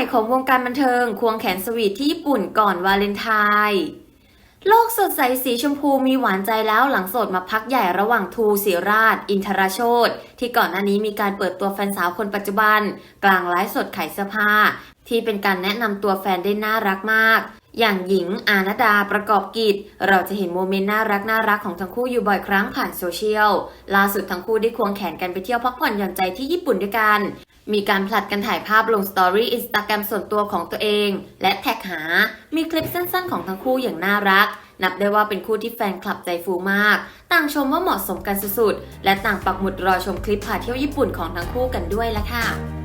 ม่ของวงการบันเทิง ควงแขนสวีทที่ญี่ปุ่นก่อนวาเลนไทน์โลกสดใสสีชมพูมีหวานใจแล้วหลังโสดมาพักใหญ่ระหว่างทูศิราช อินทราโชตที่ก่อนหน้านี้มีการเปิดตัวแฟนสาวคนปัจจุบัน กลางไลฟ์สดขายเสื้อผ้า ที่เป็นการแนะนำตัวแฟนได้น่ารักมาก อย่างหญิงอาณดาประกอบกิจ เราจะเห็นโมเมนต์น่ารักน่ารักของทั้งคู่อยู่บ่อยครั้งผ่านโซเชียลล่าสุดทั้งคู่ได้ควงแขนกันไปเที่ยวพักผ่อนหย่อนใจที่ญี่ปุ่นด้วยกัน มีการผลัดกันถ่ายภาพลงสตอรี่อินสตาแกรมส่วนตัวของตัวเอง และแท็กหา มีคลิปสั้นๆของทั้งคู่อย่างน่ารัก นับได้ว่าเป็นคู่ที่แฟนคลับใจฟูมาก ต่างชมว่าเหมาะสมกันสุดๆ และต่างปักหมุดรอชมคลิปพาเที่ยวญี่ปุ่นของทั้งคู่กันด้วยละค่ะ